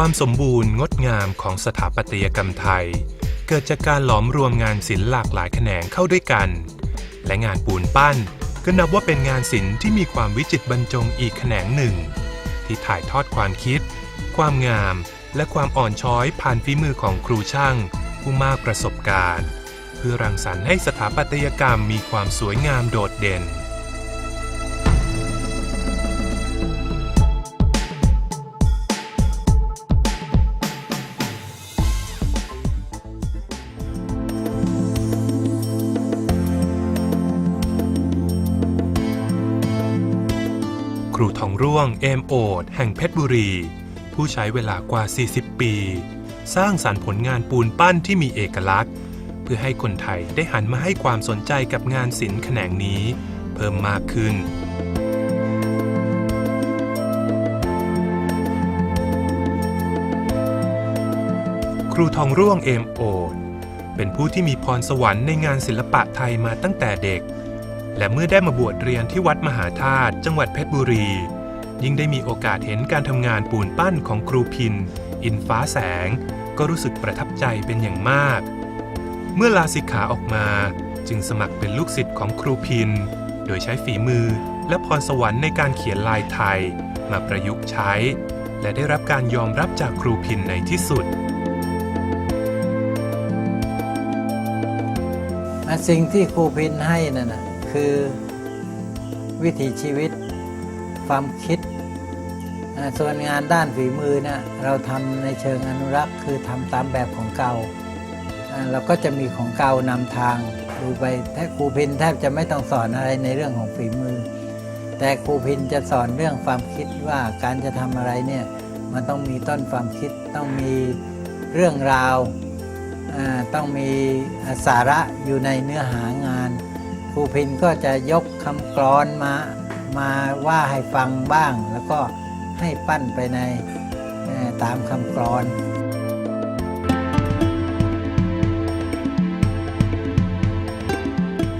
ความสมบูรณ์งดงามของสถาปัตยกรรมไทย เกิดจากการหลอมรวมงานศิลป์หลากหลายแขนงเข้าด้วยกัน และงานปูนปั้นก็นับว่าเป็นงานศิลป์ที่มีความวิจิตรบรรจงอีกแขนงหนึ่ง ที่ถ่ายทอดความคิด ความงาม และความอ่อนช้อยผ่านฝีมือของครูช่าง ผู้มากประสบการณ์ เพื่อรังสรรค์ให้สถาปัตยกรรมมีความสวยงามโดดเด่น ครูทองร่วงเอมโอดแห่งเพชรบุรี ผู้ใช้เวลากว่า 40 ปี สร้างสารรค์ผลงานปูนปั้นที่มีเอกลักษณ์ เพื่อให้คนไทยได้หันมาให้ความสนใจกับงานศิลป์แขนงนี้ เพิ่มมากขึ้นครูทองร่วงเอมโอดเป็นผู้ที่มีพรสวรรค์ในงานศิลปะไทยมาตั้งแต่เด็ก และเมื่อได้มาบวชเรียนที่วัดมหาธาตุจังหวัดเพชรบุรี ยิ่งได้มีโอกาสเห็นการทำงานปูนปั้นของครูพิน อินฟ้าแสง ก็รู้สึกประทับใจเป็นอย่างมาก เมื่อลาสิกขาออกมาจึงสมัครเป็นลูกศิษย์ของครูพิน โดยใช้ฝีมือและพรสวรรค์ในการเขียนลายไทย มาประยุกต์ใช้ และได้รับการยอมรับจากครูพินในที่สุด สิ่งที่ครูพินให้นั่นนะ คือ วิถีชีวิตความคิด ส่วนงานด้านฝีมือนะเราทำในเชิงอนุรักษ์ คือทำตามแบบของเก่า เราก็จะมีของเก่านำทางดูไปแทบครูพินแทบจะไม่ต้องสอนอะไรในเรื่องของฝีมือ แต่ครูพินจะสอนเรื่องความคิดว่าการจะทำอะไรเนี่ยมันต้องมีต้นความคิดต้องมีเรื่องราวต้องมีสาระอยู่ในเนื้อหาง รูพินก็จะยกคำกรอนมามาว่าให้ฟังบ้าง แล้วก็ให้ปั้นไปในตามคำกรอน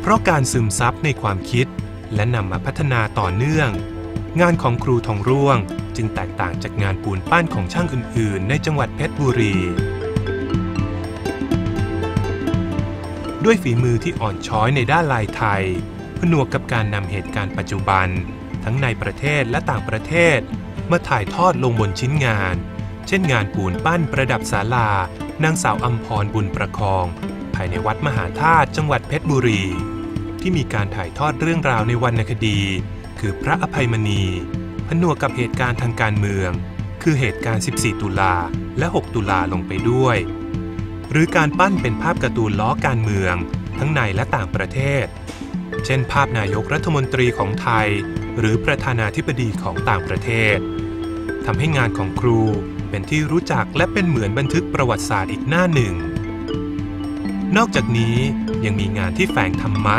เพราะการซึมซับในความคิด และนำมาพัฒนาต่อเนื่อง งานของครูทองร่วงจึงแตกต่างจากงานปูนปั้นของช่างอื่น ๆ ในจังหวัดเพชรบุรี ด้วยฝีมือที่อ่อนช้อยในด้านลายไทย ผนวกกับการนำเหตุการณ์ปัจจุบัน ทั้งในประเทศและต่างประเทศ มาถ่ายทอดลงบนชิ้นงาน เช่นงานปูนปั้นประดับศาลานางสาวอัมพรบุญประคอง ภายในวัดมหาธาตุจังหวัดเพชรบุรี ที่มีการถ่ายทอดเรื่องราวในวรรณคดี คือพระอภัยมณีผนวกกับเหตุการณ์ทางการเมือง คือเหตุการณ์ 14 ตุลาและ 6 ตุลาลงไปด้วย หรือการปั้นเป็นภาพการ์ตูนล้อการเมือง ทั้งในและต่างประเทศ เช่น ภาพนายกรัฐมนตรีของไทย หรือประธานาธิบดีของต่างประเทศทำให้งานของครูเป็นที่รู้จักและเป็นเหมือนบันทึกประวัติศาสตร์อีกหน้าหนึ่ง นอกจากนี้ยังมีงานที่แฝงธรรมะ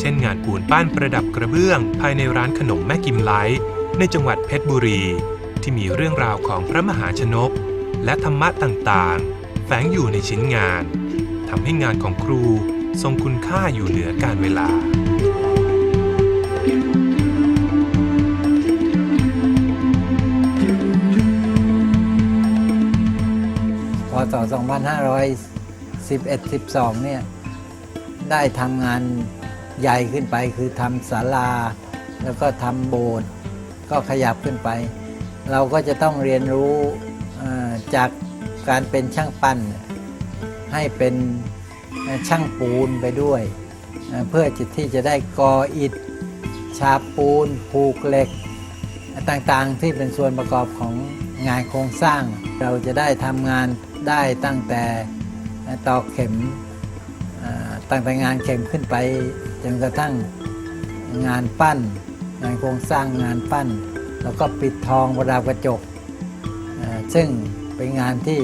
เช่นงานปูนปั้นประดับกระเบื้อง ภายในร้านขนมแม่กิมไลท์ในจังหวัดเพชรบุรี ที่มีเรื่องราวของพระมหาชนก และธรรมะต่างๆ งอยู่ในชิ้นงานทำให้งานของครูทรงคุณค่าอยู่เหนือการเวลา พศ 2511 12 เนี่ย ได้ทำงานใหญ่ขึ้นไปคือทำศาลา แล้วก็ทำโบสถ์ก็ขยับขึ้นไป เราก็จะต้องเรียนรู้จาก การเป็นช่างปั้นให้เป็นช่างปูนไปด้วยเอ่อเพื่อที่จะได้กออิฐฉาปูนผูกเหล็ก ต่างๆที่เป็นส่วนประกอบของงานโครงสร้าง เราจะได้ทำงานได้ตั้งแต่ตอกเข็มตั้งแต่งานเข็มขึ้นไปจนกระทั่งงานปั้น งานโครงสร้างงานปั้น แล้วก็ปิดทองประดับกระจกซึ่ง เป็นงานที่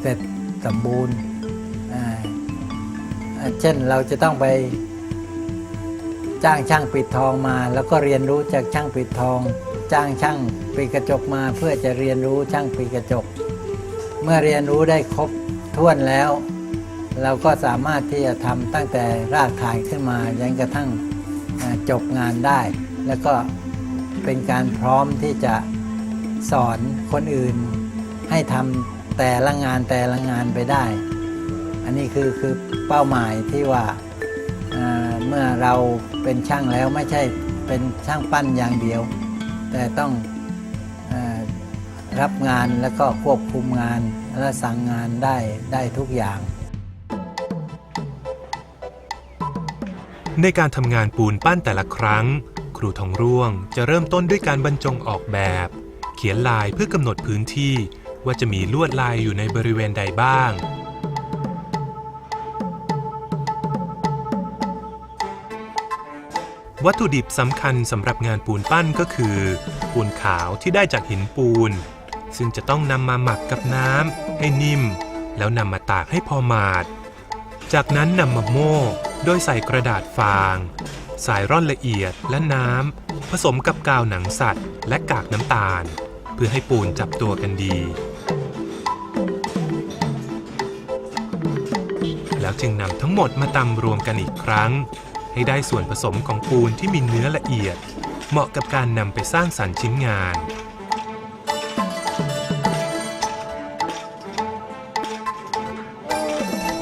เสร็จสมบูรณ์ เช่นเราจะต้องไปจ้างช่างปิดทองมา แล้วก็เรียนรู้จากช่างปิดทอง จ้างช่างปิดกระจกมา เพื่อจะเรียนรู้ช่างปิดกระจก เมื่อเรียนรู้ได้ครบถ้วนแล้ว เราก็สามารถที่จะทำตั้งแต่รากฐานขึ้นมายันกระทั่งจบงานได้ แล้วก็เป็นการพร้อมที่จะสอนคนอื่น ให้ทำแต่ละงานแต่ละงานไปได้ อันนี้คือคือเป้าหมายที่ว่าเเมื่อเราเป็นช่างแล้วไม่ใช่เป็นช่างปั้นอย่างเดียว แต่ต้องอรับงานแล้วก็ควบคุมงานและสั่งงานได้ได้ทุกอย่าง ในการทำงานปูนปั้นแต่ละครั้ง ครูทองร่วงจะเริ่มต้นด้วยการบรรจงออกแบบ เขียนลายเพื่อกำหนดพื้นที่ ว่าจะมีลวดลายอยู่ในบริเวณใดบ้าง วัตถุดิบสำคัญสำหรับงานปูนปั้นก็คือ ปูนขาวที่ได้จากหินปูน ซึ่งจะต้องนำมาหมักกับน้ำให้นิ่ม แล้วนำมาตากให้พอหมาด จากนั้นนำมาโม่โดยใส่กระดาษฟาง สายร่อนละเอียดและน้ำผสมกับกาวหนังสัตว์ และกากน้ำตาล เพื่อให้ปูนจับตัวกันดี แล้วจึงนำทั้งหมดมาตำรวมกันอีกครั้ง ให้ได้ส่วนผสมของปูนที่มีเนื้อละเอียด เหมาะกับการนำไปสร้างสรรค์ชิ้นงาน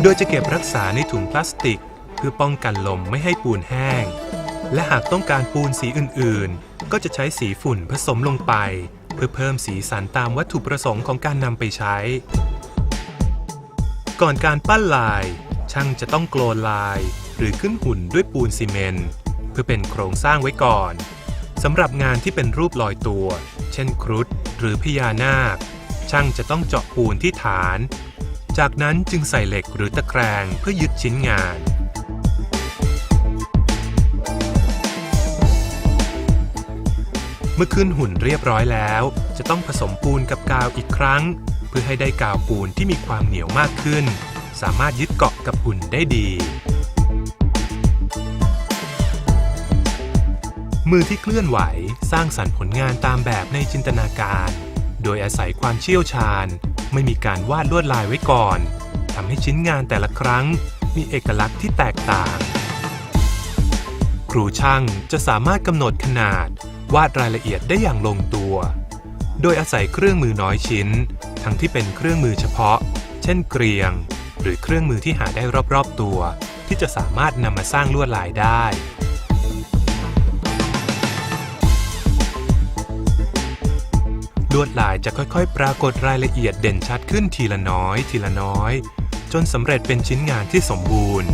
โดยจะเก็บรักษาในถุงพลาสติก เพื่อป้องกันลมไม่ให้ปูนแห้ง และหากต้องการปูนสีอื่นๆ ก็จะใช้สีฝุ่นผสมลงไป เพื่อเพิ่มสีสันตามวัตถุประสงค์ของการนำไปใช้ก่อนการปั้นลาย ช่างจะต้องโกลนลาย หรือขึ้นหุ่นด้วยปูนซีเมนต์เพื่อเป็นโครงสร้างไว้ก่อนสำหรับงานที่เป็นรูปลอยตัว เช่นครุฑหรือพญานาค ช่างจะต้องเจาะปูนที่ฐาน จากนั้นจึงใส่เหล็กหรือตะแกรงเพื่อยึดชิ้นงานเมื่อขึ้นหุ่นเรียบร้อยแล้ว จะต้องผสมปูนกับกาวอีกครั้ง เพื่อให้ได้กาวปูนที่มีความเหนียวมากขึ้น สามารถยึดเกาะกับหุ่นได้ดี มือที่เคลื่อนไหวสร้างสรรค์ผลงานตามแบบในจินตนาการ โดยอาศัยความเชี่ยวชาญ ไม่มีการวาดลวดลายไว้ก่อนทำให้ชิ้นงานแต่ละครั้ง มีเอกลักษณ์ที่แตกต่าง ครูช่างจะสามารถกำหนดขนาด วาดรายละเอียดได้อย่างลงตัว โดยอาศัยเครื่องมือน้อยชิ้น ทั้งที่เป็นเครื่องมือเฉพาะ เช่นเกรียง หรือเครื่องมือที่หาได้รอบๆตัว ที่จะสามารถนำมาสร้างลวดลายได้ลวดลายจะค่อยๆ ปรากฏรายละเอียดเด่นชัดขึ้นทีละน้อย ทีละน้อย จนสำเร็จเป็นชิ้นงานที่สมบูรณ์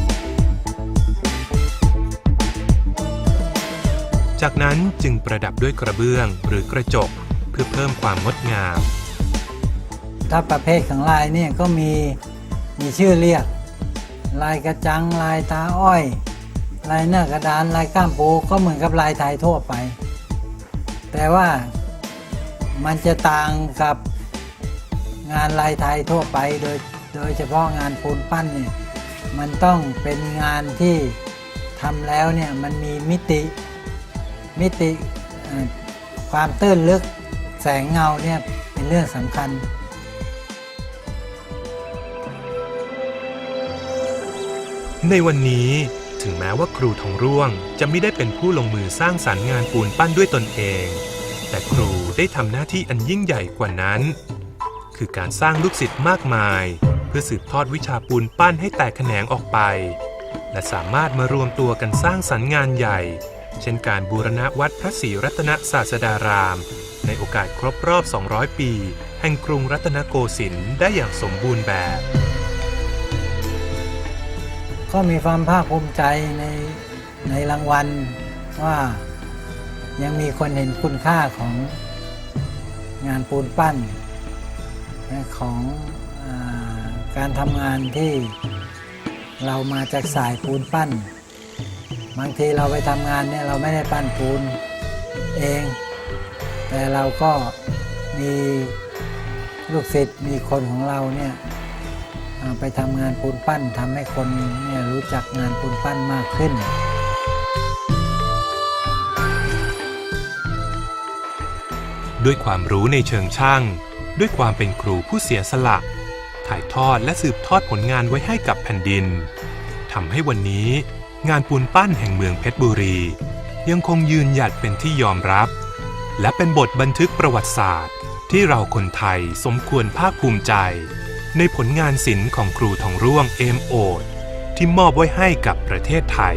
จากนั้นจึงประดับด้วยกระเบื้องหรือกระจกเพื่อเพิ่มความงดงาม ถ้าประเภทของลายเนี่ยก็มี มีชื่อเรียก ลายกระจัง ลายตาอ้อย ลายหน้ากระดาน ลายก้ามปูก็เหมือนกับลายไทยทั่วไป แต่ว่ามันจะต่างกับงานลายไทยทั่วไป โดยโดยเฉพาะงานปูนปั้นเนี่ยมันต้องเป็นงานที่ทำแล้วเนี่ยมันมีมิติมิติความตื้นลึกแสงเงาเนี่ยเป็นเรื่องสำคัญ ในวันนี้ถึงแม้ว่าครูทองร่วงจะไม่ได้เป็นผู้ลงมือสร้างสรรค์งานปูนปั้นด้วยตนเอง แต่ครูได้ทำหน้าที่อันยิ่งใหญ่กว่านั้น คือการสร้างลูกศิษย์มากมาย เพื่อสืบทอดวิชาปูนปั้นให้แตกแขนงออกไป และสามารถมารวมตัวกันสร้างสรรค์งานใหญ่ เช่นการบูรณะวัดพระศรีรัตนศาสดาราม ในโอกาสครบรอบ 200 ปี แห่งกรุงรัตนโกสินทร์ได้อย่างสมบูรณ์แบบ ก็มีความภาคภูมิใจในในรางวัลว่ายังมีคนเห็นคุณค่าของงานปูนปั้น ของอการทำงานที่เรามาจากสายปูนปั้น บางทีเราไปทำงานเนี่ยเราไม่ได้ปั้นปูนเอง แต่เราก็มีลูกศิษย์มีคนของเราเนี่ย ไปทำงานปูนปั้นทำให้คนเนี่ยรู้จักงานปูนปั้นมากขึ้น ด้วยความรู้ในเชิงช่าง ด้วยความเป็นครูผู้เสียสละ ถ่ายทอดและสืบทอดผลงานไว้ให้กับแผ่นดินทำให้วันนี้ งานปูนปั้นแห่งเมืองเพชรบุรี ยังคงยืนหยัดเป็นที่ยอมรับ และเป็นบทบันทึกประวัติศาสตร์ ที่เราคนไทยสมควรภาคภูมิใจ ในผลงานศิลป์ของครูทองร่วงเอมโอดที่มอบไว้ให้กับประเทศไทย